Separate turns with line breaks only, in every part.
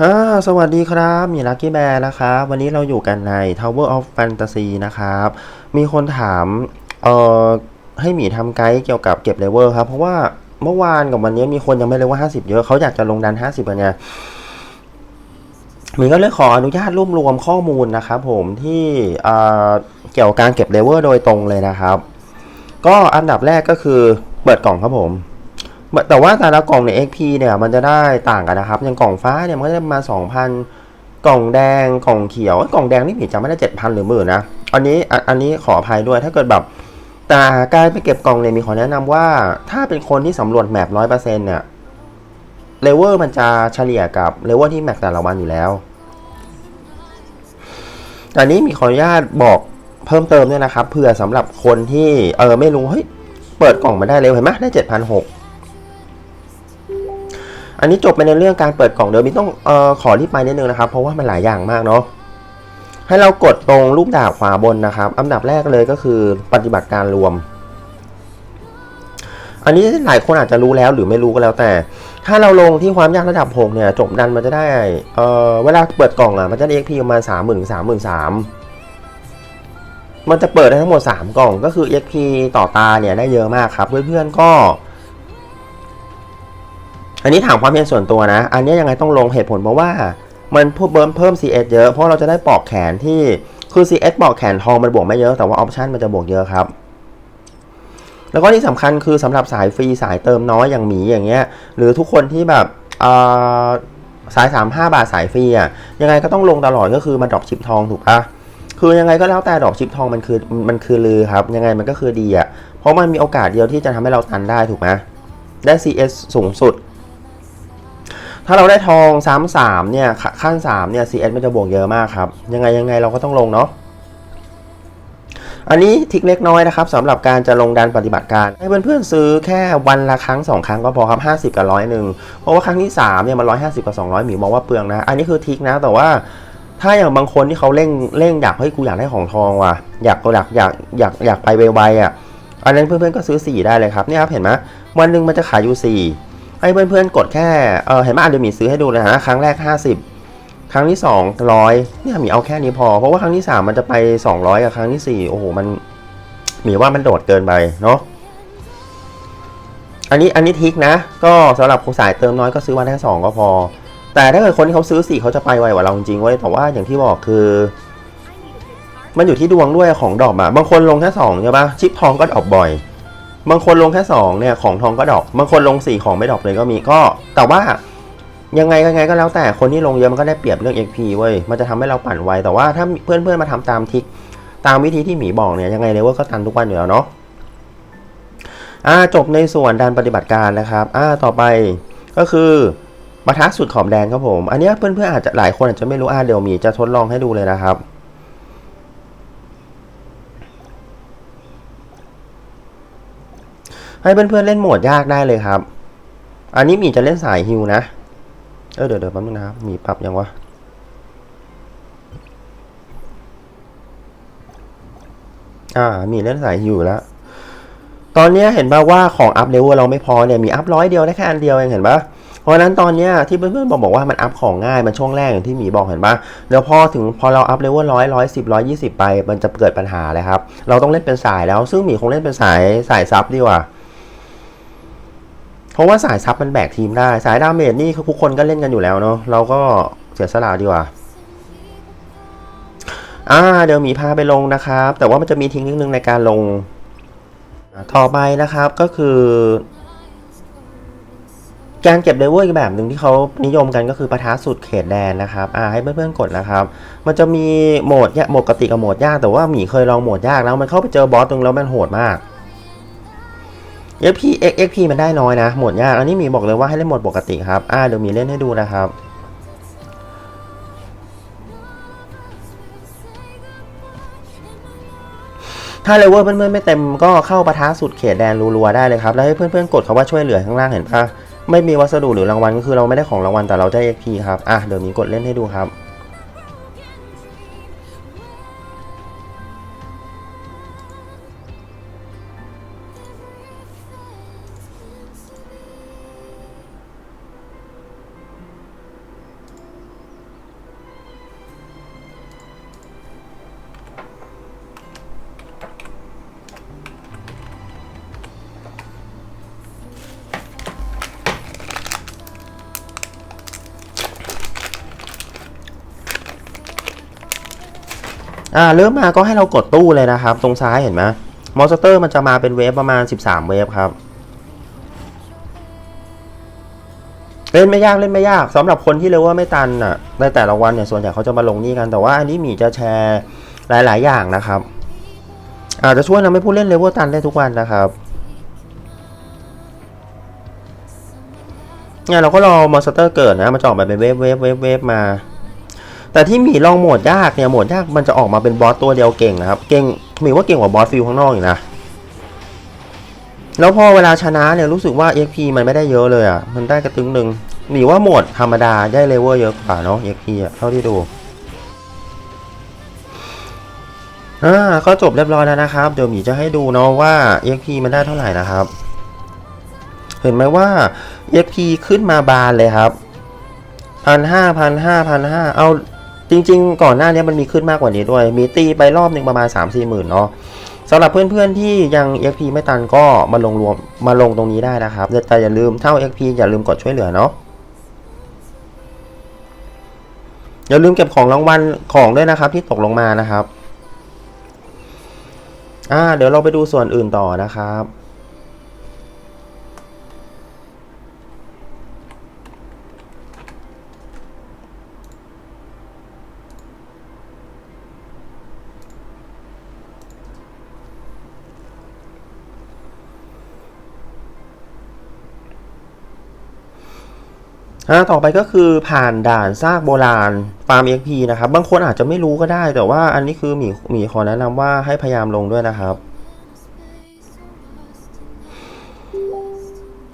ฮ่าสวัสดีครับมีลักกี้แบร์นะครับ วันนี้เราอยู่กันใน Tower of Fantasy นะครับ มีคนถาม เอ่อ ให้หมีทำไกด์เกี่ยวกับเก็บเลเวลครับ เพราะว่าเมื่อวานกับวันนี้มีคนยังไม่เลเวล50เยอะ เขาอยากจะลงดัน50กันเนี่ยหมีก็เลยขออนุญาตรวบรวมข้อมูลนะครับผมที่เอ่อเกี่ยวกับการเก็บเลเวลโดยตรงเลยนะครับ ก็อันดับแรกก็คือเปิดกล่องครับผม แต่ว่าแต่ละกล่องใน XP เนี่ยมันจะได้ต่างกันนะครับ อย่างกล่องฟ้าเนี่ยมันก็จะมา 2,000 กล่องแดงกล่องเขียว กล่องแดงนี่ผิดจำไม่ได้ 7,000 หรือหมื่นนะ อันนี้อันนี้ขออภัยด้วยถ้าเกิดแบบแต่การไปเก็บกล่องเนี่ยมีขอแนะนำว่า ถ้าเป็นคนที่สำรวจแมป100%เนี่ยเลเวลมันจะเฉลี่ยกับเลเวลที่แมปแต่ละวันอยู่แล้วอันนี้มีขออนุญาตบอกเพิ่มเติมด้วยนะครับเผื่อสำหรับคนที่เออไม่รู้เฮ้ยเปิดกล่องมาได้เร็วเห็นไหมได้7,600 อันนี้จบไปในเรื่องการเปิดกล่องเดี๋ยวมีต้องออขอรีบไปนิดนึงนะครับ เพราะว่ามันหลายอย่างมากเนาะให้เรากดตรงรูปดาบขวาบนนะครับ อันดับแรกเลยก็คือปฏิบัติการรวม อันนี้หลายคนอาจจะรู้แล้วหรือไม่รู้ก็แล้วแต่ ถ้าเราลงที่ความยากระดับ6เนี่ยจบดันมันจะได้เเวลาเปิดกล่องอะมันจะได้ XP ประมาณสามหมื่นสามหมื่นสามมันจะเปิดได้ทั้งหมด 3 กล่อง ก็คือ XP ต่อตาเนี่ยได้เยอะมากครับ เพื่อนๆก็ อันนี้ถามความเห็นส่วนตัวนะ อันนี้ยังไงต้องลงเหตุผลเพราะว่า มันเพิ่มเพิ่ม CS เยอะ เพราะเราจะได้ปอกแขนที่คือ CS ปอกแขนทองมันบวกไม่เยอะ แต่ว่าออปชันมันจะบวกเยอะครับ แล้วก็ที่สำคัญคือสำหรับสายฟรีสายเติมน้อยอย่างหมีอย่างเงี้ย หรือทุกคนที่แบบสาย 35 บาทสายฟรีอะยังไงก็ต้องลงตลอดก็คือมาดรอปชิปทองถูกปะคือยังไงก็แล้วแต่ดอปชิปทองมันคือมันคือลือครับ ยังไงมันก็คือดีอะเพราะมันมีโอกาสเดียวที่จะทำให้เราตันได้ถูกไหมได้ CS สูงสุด ถ้าเราได้ทองซ้ำสามเนี่ยขั้น3เนี่ย CS มันจะบวกเยอะมากครับ ยังไงยังไงเราก็ต้องลงเนาะอันนี้ทิกเล็กน้อยนะครับสำหรับการจะลงดันปฏิบัติการ ให้เพื่อนๆซื้อแค่วันละครั้ง 2 ครั้งก็พอครับ 50 กับร้อยหนึ่งเพราะว่าครั้งที่3เนี่ยมัน150กับ200หมีมองว่าเปลืองนะ อันนี้คือทิกนะแต่ว่าถ้าอย่างบางคนที่เขาเร่งเร่งอยากเฮ้ยกูอยากได้ของทองว่ะอยากอยากอยากอยากอยากไปไวๆอะอันนั้นเพื่อนๆก็ซื้อ 4 ได้เลยครับเนี่ยครับเห็นไหมวันหนึ่งมันจะขายอยู่4 ให้เพื่อนๆกดแค่เออเห็นไหมอะเดมีซื้อให้ดูเลยนะครั้งแรก 50 ครั้งที่ 2 100เนี่ยมีเอาแค่นี้พอ เพราะว่าครั้งที่ 3 มันจะไป 200 กับครั้งที่ 4 โอ้โหมันมีว่ามันโดดเกินไปเนาะอันนี้อันนี้ทิกนะ ก็สำหรับคนสายเติมน้อยก็ซื้อวันแค่สองก็พอ แต่ถ้าเกิดคนที่เขาซื้อสี่เขาจะไปไวกว่าเราจริงๆเว้ยแต่ว่าอย่างที่บอกคือ มันอยู่ที่ดวงด้วยของดอกอะบางคนลงแค่สองใช่ปะชิปทองก็ดอกบ่อย บางคนลงแค่สองเนี่ยของทองก็ดอกบางคนลงสี่ของไม่ดอกเลยก็มีก็ แต่ว่ายังไงยังไงก็แล้วแต่คนที่ลงเยอะมันก็ได้เปรียบเรื่อง XP เว้ยมันจะทำให้เราปั่นไวแต่ว่าถ้าเพื่อนๆมาทำตามทิกตามวิธีที่หมีบอกเนี่ยยังไงเลยว่าก็ตันทุกวันอยู่แล้วเนาะอ่าจบในส่วนการปฏิบัติการนะครับอ่าต่อไปก็คือปะทะสุดขอบแดนครับผม อันนี้เพื่อนๆอาจจะหลายคนอาจจะไม่รู้อ่าเดี๋ยวหมีจะทดลองให้ดูเลยนะครับ ให้เพื่อนๆเล่นโหมดยากได้เลยครับ อันนี้หมีจะเล่นสายฮิวนะ เออเดี๋ยวเดี๋ยวแป๊บนึงนะครับหมีปรับยังวะอ่ามีเล่นสายฮิวแล้ว ตอนเนี้ยเห็นป่าว่าของอัพเลเวลเราไม่พอเนี่ยมีอัพร้อยเดียวได้แค่อันเดียวเองเห็นป่ะเพราะนั้นตอนเนี้ยที่เพื่อนๆบอกบอกว่ามันอัพของง่ายมันช่วงแรกอย่างที่หมีบอกเห็นป่ะเดี๋ยวพอถึงพอเราอัพเลเวลร้อยร้อยสิบร้อยยี่สิบไป มันจะเกิดปัญหาเลยครับ เราต้องเล่นเป็นสายแล้วซึ่งหมีคงเล่นเป็นสายสายซับดีกว่า เพราะว่าสายซับมันแบกทีมได้ สายดาเมจนี่ทุกคนก็เล่นกันอยู่แล้วเนาะเราก็เสียสละดีกว่าอ่าเดี๋ยวมีพาไปลงนะครับ แต่ว่ามันจะมีทิ้งนิดนึงในการลง ต่อไปนะครับก็คือการเก็บเลเวลอีกแบบหนึ่งที่เขานิยมกันก็คือปะทะสุดเขตแดนนะครับ อ่าให้เพื่อนๆกดนะครับ มันจะมีโหมดยากโหมดปกติกับโหมดยาก แต่ว่าหมีเคยลองโหมดยากแล้วมันเข้าไปเจอบอสตรงแล้วมันโหดมาก XP XP มันได้น้อยนะ หมดยาก อันนี้มีบอกเลยว่าให้เล่นหมดปกติครับ อ่าเดี๋ยวมีเล่นให้ดูนะครับ ถ้าเลเวลเพื่อนๆไม่เต็มก็เข้าปะทะสุดเขตแดนรัวๆได้เลยครับ แล้วให้เพื่อนๆกดคาว่าช่วยเหลือข้างล่างเห็นปะไม่มีวัสดุหรือรางวัลก็คือเราไม่ได้ของรางวัลแต่เราได้ XP ครับ อะเดี๋ยวมีกดเล่นให้ดูครับ อ่าเริ่มมาก็ให้เรากดตู้เลยนะครับ ตรงซ้ายเห็นไหมมอนสเตอร์มันจะมาเป็นเวฟประมาณ 13 เวฟครับ เล่นไม่ยากเล่นไม่ยากสำหรับคนที่เลเวลไม่ตันอะในแต่ละวันเนี่ยส่วนใหญ่เขาจะมาลงนี่กันแต่ว่าอันนี้หมีจะแชร์หลาย ๆ อย่างนะครับ อาจจะช่วยทำให้ผู้เล่นเลเวลตันได้ทุกวันนะครับเนี่ยเราก็รอมอนสเตอร์เกิดนะมันจะออกมาเป็นเวฟเวฟเวฟเวฟมา แต่ที่หมีลองโหมดยากเนี่ยโหมดยากมันจะออกมาเป็นบอสตัวเดียวเก่งนะครับ เก่งหมีว่าเก่งกว่าบอสฟิลข้างนอกอีกนะ แล้วพอเวลาชนะเนี่ยรู้สึกว่า XP มันไม่ได้เยอะเลยอะ มันได้กระตึงหนึ่งหมีว่าโหมดธรรมดาได้เลเวลเยอะกว่าเนาะ XP อะเท่าที่ดูอ่าก็จบเรียบร้อยแล้วนะครับ เดี๋ยวหมีจะให้ดูเนาะว่า XP มันได้เท่าไหร่นะครับ เห็นไหมว่า XP ขึ้นมาบานเลยครับพันห้าพันห้าพันห้าเอา จริง ๆ ก่อนหน้านี้มันมีขึ้นมากกว่านี้ด้วย มีตีไปรอบหนึ่งประมาณ 3 4หมื่นเนาะสำหรับเพื่อนๆที่ยัง XP ไม่ตันก็มาลงรวมมาลงตรงนี้ได้นะครับ แต่อย่าลืมเท่า XP อย่าลืมกดช่วยเหลือเนาะอย่าลืมเก็บของรางวัลของด้วยนะครับที่ตกลงมานะครับ อ่า เดี๋ยวเราไปดูส่วนอื่นต่อนะครับ ต่อไปก็คือผ่านด่านซากโบราณฟาร์ม XP นะครับ บางคนอาจจะไม่รู้ก็ได้ แต่ว่าอันนี้คือหมีหมีขอแนะนำว่าให้พยายามลงด้วยนะครับ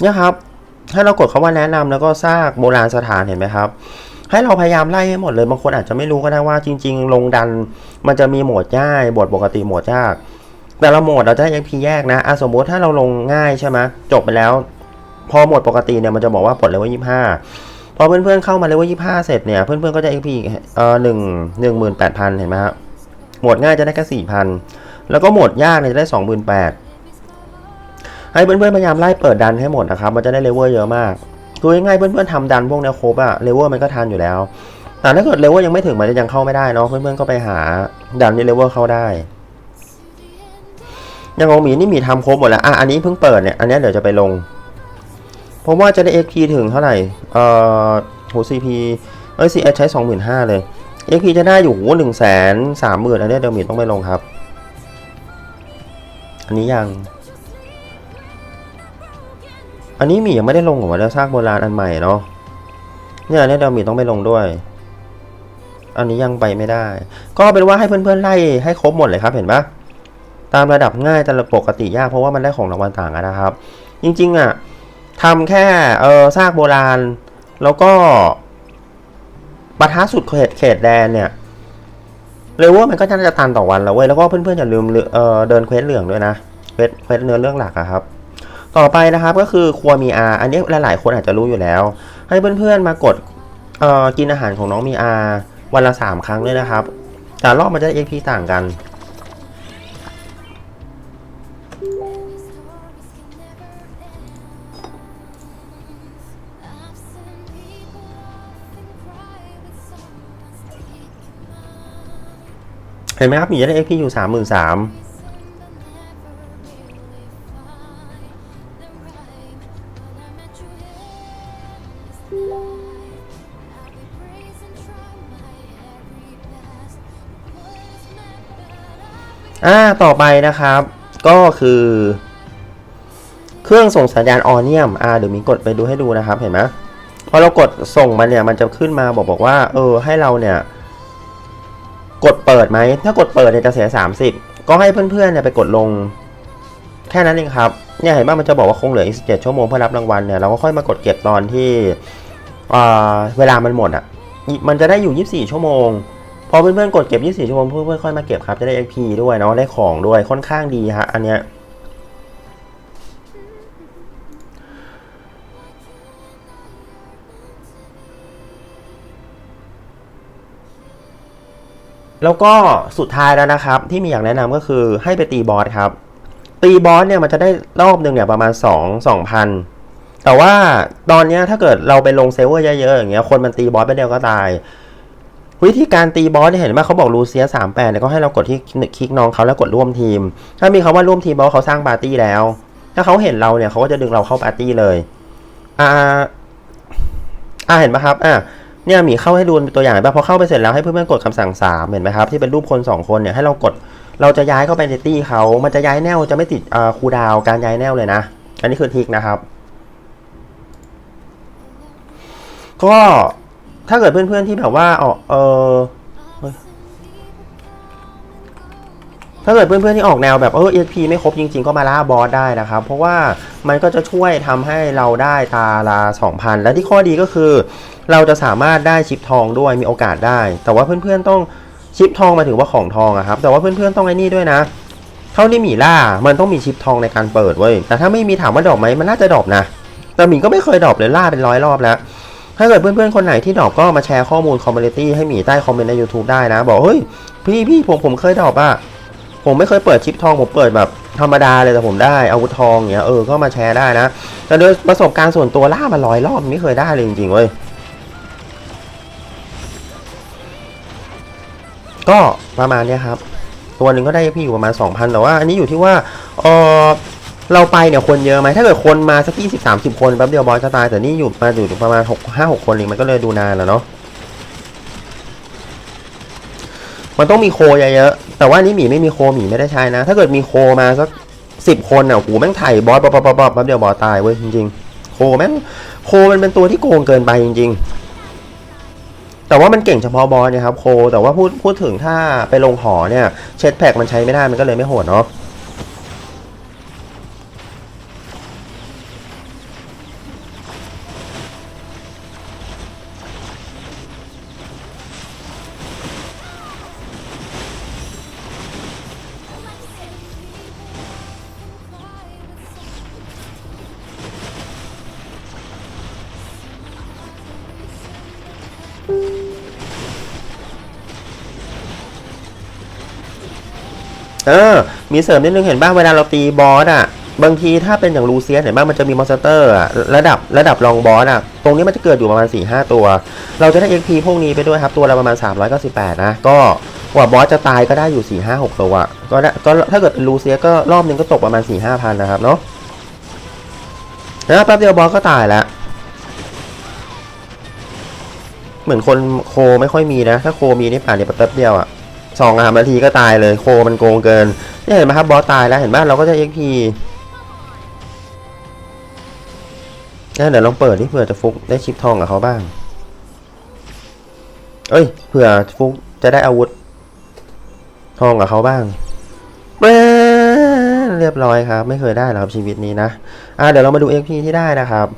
เนี่ยครับ ให้เรากดคาว่าแนะนำแล้วก็ซากโบราณสถานเห็นไหมครับ ให้เราพยายามไล่ให้หมดเลย บางคนอาจจะไม่รู้ก็ได้ว่าจริง ๆ ลงดันมันจะมีโหมดง่ายบทปกติโหมดยาก แต่ละโหมดเราจะให้ XP แยกนะอะสมมติถ้าเราลงง่ายใช่ไหมจบไปแล้วพอหมดปกติเนี่ยมันจะบอกว่าปลดเลเวลยี่ห้า อเพื่อนๆเข้ามาเลเวลยี่ห้าเสร็จเนี่ย เพื่อนๆก็จะ XP เอ่อหนึ่งหนึ่งหมื่นแปดพันเห็นไหมครับหมดง่ายจะได้แค่สี่พันแล้วก็หมดยากเนี่ยจะได้สองหมื่นแปดให้เพื่อนๆพยายามไล่เปิดดันให้หมดนะครับมันจะได้เลเวลเยอะมากคือง่ายเพื่อนๆทำดันพวกเนี้ยครบอะเลเวลมันก็ทันอยู่แล้ว แต่ถ้าเกิดเลเวลยังไม่ถึงมันจะยังเข้าไม่ได้เนาะเพื่อนๆก็ไปหาดันที่เลเวลเข้าได้อยังของหมีนี่มีทำครบหมดแล้วอะอันนี้เพิ่งเปิดเนี่ยอันนี้เดี๋ยวจะไปลง ผมว่าจะได้ XP ถึงเท่าไหร่ เอ่อโห CP เอ้ย CS ใช้ 25,000 เลย XP จะได้อยู่โหหนึ่งแสนสามหมื่นอันนี้เดลมิดต้องไปลงครับ อันนี้ยัง อันนี้หมียังไม่ได้ลงของว่าจะสร้างโบราณอันใหม่เนาะ เนี่ยอันนี้เดลมิดต้องไปลงด้วย อันนี้ยังไปไม่ได้ ก็เป็นว่าให้เพื่อนๆไล่ให้ครบหมดเลยครับเห็นปะตามระดับง่ายแต่ปกติยากเพราะว่ามันได้ของรางวัลต่างกันนะครับ จริงๆอะ ทำแค่เออซากโบราณ แล้วก็ปะทะสุดเขตเขตแดนเนี่ยเร็วว่ามันก็น่าจะตันต่อวันแล้วเว้ยแล้วก็เพื่อนๆอย่าลืมเออเดินเควสเหลืองด้วยนะเควสเควสเนื้อเรื่องหลักอะครับ ต่อไปนะครับก็คือครัวมีอาอันนี้หลายๆคนอาจจะรู้อยู่แล้ว ให้เพื่อนๆมากดเออกินอาหารของน้องมีอาวันละสามครั้งด้วยนะครับแต่รอบมันจะ XP ต่างกัน เห็นไหมครับหมีจะได้ XP อยู่สามหมื่นสามอ่าต่อไปนะครับ ก็คือ เครื่องส่งสัญญาณออเนียมอ่าเดี๋ยวมีกดไปดูให้ดูนะครับเห็นไหมพอเรากดส่งมันเนี่ยมันจะขึ้นมาบอกบอกว่า เออให้เราเนี่ย กดเปิดไหม ถ้ากดเปิดเนี่ยจะเสีย 30 ก็ให้เพื่อนๆเนี่ยไปกดลง แค่นั้นเองครับ เนี่ยเห็นป่ะมันจะบอกว่าคงเหลืออีก17ชั่วโมงเพื่อรับรางวัลเนี่ย เราก็ค่อยมากดเก็บตอนที่เวลามันหมดอะ มันจะได้อยู่ 24 ชั่วโมง พอเพื่อนๆกดเก็บ 24 ชั่วโมงเพื่อนๆค่อยมาเก็บครับ จะได้ XP ด้วยเนาะ ได้ของด้วย ค่อนข้างดีฮะ อันเนี้ย แล้วก็สุดท้ายแล้วนะครับ ที่มีอยากแนะนำก็คือให้ไปตีบอสครับ ตีบอสเนี่ยมันจะได้รอบหนึ่งเนี่ยประมาณ 2 2,000 แต่ว่าตอนเนี้ยถ้าเกิดเราไปลงเซร์ฟเวอร์เยอะๆอย่างเงี้ยคนมันตีบอสไปเดียวก็ตาย วิธีการตีบอสเนี่ยเห็นไหมเขาบอกลูเซีย38เนี่ยก็ให้เรากดที่คลิกน้องเขาแล้วกดร่วมทีม ถ้ามีคำว่าร่วมทีมแปลว่าเขาสร้างปาร์ตี้แล้ว ถ้าเขาเห็นเราเนี่ยเขาก็จะดึงเราเข้าปาร์ตี้เลย อ่า อ่าเห็นไหมครับ อ่า เนี่ยหมีเข้าให้ดูเป็นตัวอย่างหนป่ะพอเข้าไปเสร็จแล้วให้เพื่อนๆกดคำสั่ง3เห็นไหมครับที่เป็นรูปคน2คนเนี่ยให้เรากดเราจะย้ายเข้าไปในตี้เขามันจะย้ายแนวจะไม่ติดอ่าคูดาวการย้ายแนวเลยนะ อันนี้คือทิกนะครับ ก็ถ้าเกิดเพื่อนๆที่แบบว่าออเออ ถ้าเกิดเพื่อนๆที่ออกแนวแบบเออ EXP ไม่ครบจริงๆ ก็มาล่าบอสได้นะครับ เพราะว่ามันก็จะช่วยทำให้เราได้ตาละ2,000 และที่ข้อดีก็คือ เราจะสามารถได้ชิปทองด้วยมีโอกาสได้ แต่ว่าเพื่อนๆต้องชิปทองมาถึงว่าของทองอะครับ แต่ว่าเพื่อนๆต้องไอ้นี่ด้วยนะ เท่าที่หมีล่ามันต้องมีชิปทองในการเปิดเว้ยแต่ถ้าไม่มีถามว่าดรอปไหมมันน่าจะดรอปนะแต่หมีก็ไม่เคยดรอปเลยล่าเป็นร้อยรอบแล้วถ้าเกิดเพื่อนๆ คนไหนที่ดอปก็มาแชร์ข้อมูลคอมมูนิตี้ให้หมีใต้คอมเมนต์ใน YouTube ได้นะ บอกเฮ้ย พี่พี่ผมผมเคยดอปอะ ผมไม่เคยเปิดชิปทองผมเปิดแบบธรรมดาเลยแต่ผมได้อาวุธทองอย่างเงี้ยเออก็มาแชร์ได้นะ แต่โดยประสบการณ์ส่วนตัวล่ามาร้อยรอบไม่เคยได้เลยจริงๆเว้ยก็ประมาณเนี้ยครับ ตัวหนึ่งก็ได้พี่อยู่ประมาณ 2,000 แต่ว่าอันนี้อยู่ที่ว่าเออเราไปเนี่ยคนเยอะไหมถ้าเกิดคนมาสักยี่สิบสามสิบคนแป๊บเดียวบอสจะตายแต่นี่อยู่มาอยู่ประมาณหกห้าหกคนเองมันก็เลยดูนานแล้วเนาะมันต้องมีโคเยอะๆ แต่ว่านี่หมีไม่มีโคหมีไม่ได้ใช้นะ ถ้าเกิดมีโคมาสักสิบคนอะโหแม่งไถ่บอสป๊อปป๊อปป๊อปแป๊บเดียวบอสตายเว้ยจริงๆ โคแม่งโคมันเป็นตัวที่โกงเกินไปจริง ๆ แต่ว่ามันเก่งเฉพาะบอสนะครับโค แต่ว่าพูดพูดถึงถ้าไปลงหอเนี่ยเช็ดแพ็กมันใช้ไม่ได้มันก็เลยไม่โหดเนาะ เออ มีเสริมนิดนึงเห็นบ้างเวลาเราตีบอสอะ บางทีถ้าเป็นอย่างลูเซียสเห็นบ้างมันจะมีมอนสเตอร์อะระดับระดับรองบอสอะ ตรงนี้มันจะเกิดอยู่ประมาณ4 5ตัว เราจะได้ XP พวกนี้ไปด้วยครับ ตัวละประมาณ 398 นะ ก็กว่าบอสจะตายก็ได้อยู่4 5 6ตัวก็ได้ก็ถ้าเกิดเป็นลูเซียก็รอบนึงก็ตกประมาณ4 5พันนะครับเนาะแล้วแป๊บเดียวบอสก็ตายแล้ว เหมือนคนโคไม่ค่อยมีนะ ถ้าโคมีนี่ป่านเนี่ยแป๊บเดียวอะสองสามนาทีก็ตายเลยโคมันโกงเกินนี่เห็นไหมครับบอสตายแล้วเห็นไหมเราก็จะ XP งั้นเดี๋ยวลองเปิดดิเผื่อจะฟุกได้ชิปทองกับเขาบ้าง เอ้ยเผื่อฟุกจะได้อาวุธ ทองกับเขาบ้างเรียบร้อยครับ ไม่เคยได้หรอกครับชีวิตนี้นะอ่าเดี๋ยวเรามาดู XP ที่ได้นะครับ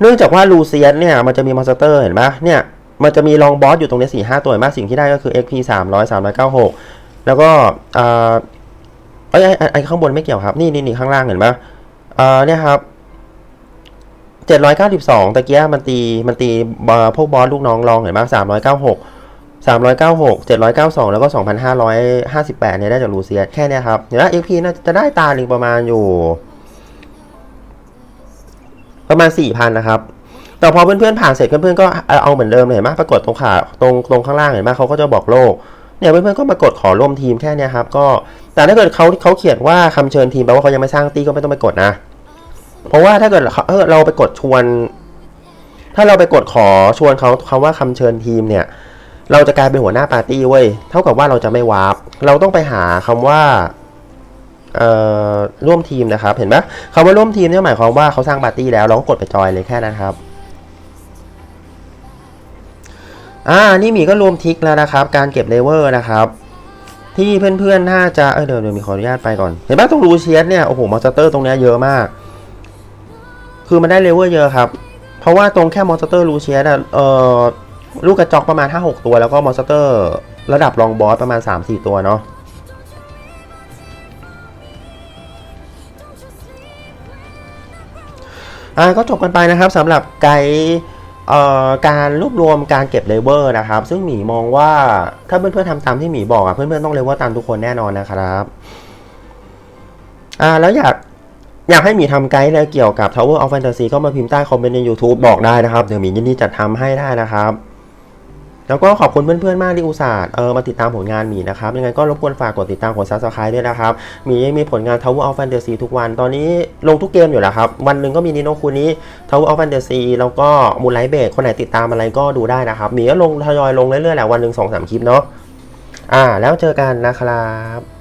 เนื่องจากว่าลูเซียสเนี่ยมันจะมีมอนสเตอร์เห็นปะเนี่ยมันจะมีลองบอสอยู่ตรงนี้สี่ห้าตัวเห็นปะสิ่งที่ได้ก็คือ XP สามร้อยสามร้อยเก้าหกแล้วก็อ่าเอ้ยไอ้ไอ้ข้างบนไม่เกี่ยวครับ นี่นี่นี่ข้างล่างเห็นปะอ่าเนี่ยครับเจ็ดร้อยเก้าสิบสองตะเกียมันตีมันตีพวกบอสลูกน้องลองเห็นปะสามร้อยเก้าหกสามร้อยเก้าหกเจ็ดร้อยเก้าสองแล้วก็สองพันห้าร้อยห้าสิบแปดเนี่ยได้จากลูเซียสแค่นี้ครับเห็นปะ XP น่าจะได้ตาหนึ่งประมาณอยู่ ประมาณสี่พันนะครับ แต่พอเพื่อนๆผ่านเสร็จเพื่อนๆก็เอาเหมือนเดิมเลยเห็นไหมปรากฏตรงขาตรงตรงข้างล่างเห็นไหมเขาก็จะบอกโลก
เนี่ยเพื่อนๆก็มากดขอร่วมทีมแค่นี้ครับก็แต่ถ้าเกิดเขาเขาเขียนว่าคำเชิญทีมแปลว่าเขายังไม่สร้างตี้ก็ไม่ต้องไปกดนะ เพราะว่าถ้าเกิดเออเราไปกดชวน ถ้าเราไปกดขอชวนเขาคำว่าคำเชิญทีมเนี่ย เราจะกลายเป็นหัวหน้าปาร์ตี้เว้ยเท่ากับว่าเราจะไม่วาร์ปเราต้องไปหาคำว่า ร่วมทีมนะครับ เห็นไหมคำว่าร่วมทีมเนี่ยหมายความว่าเขาสร้างปาร์ตี้แล้วเราก็กดไปจอยเลยแค่นั้นครับอ่านี่หมีก็รวมทิกแล้วนะครับ การเก็บเลเวอร์นะครับที่เพื่อนๆ น่าจะเออเดี๋ยวเดี๋ยวมีขออนุญาตไปก่อน เห็นไหมตรงรูเชียสเนี่ย โอ้โห มอนสเตอร์ตรงเนี้ยเยอะมาก คือมันได้เลเวอร์เยอะครับ เพราะว่าตรงแค่มอนสเตอร์รูเชียสอะเออลูกกระจอกประมาณ 5-6 ตัว แล้วก็มอนสเตอร์ ระดับรองบอสประมาณ 3-4 ตัวเนาะ อ่าก็จบกันไปนะครับสำหรับไกด์การรวบรวมการเก็บเลเวอร์นะครับ ซึ่งหมีมองว่าถ้าเพื่อนๆทำตามที่หมีบอกอะเพื่อนๆต้องเลเวอร์ตามทุกคนแน่นอนนะครับอ่าแล้วอยากอยากให้หมีทำไกด์อะไรเกี่ยวกับ Tower of Fantasy ก็มาพิมพ์ใต้คอมเมนต์ใน YouTube บอกได้นะครับ เดี๋ยวหมียินดีจัดทำให้ได้นะครับ แล้วก็ขอบคุณเพื่อนๆ มากที่อุตส่าห์เออมาติดตามผลงานหมีนะครับ ยังไงก็รบกวนฝากกดติดตามกดซับสไครต์ด้วยนะครับหมีมีผลงาน Tower of Fantasy ทุกวัน ตอนนี้ลงทุกเกมอยู่แล้วครับ วันหนึ่งก็มีนิโนคูนี้ Tower of Fantasy แล้วก็มูลไลท์เบรกคนไหนติดตามอะไรก็ดูได้นะครับหมีก็ลงทยอยลงเรื่อยๆแหละวันหนึ่งสองสามคลิปเนาะ อ่า แล้วเจอกันนะครับ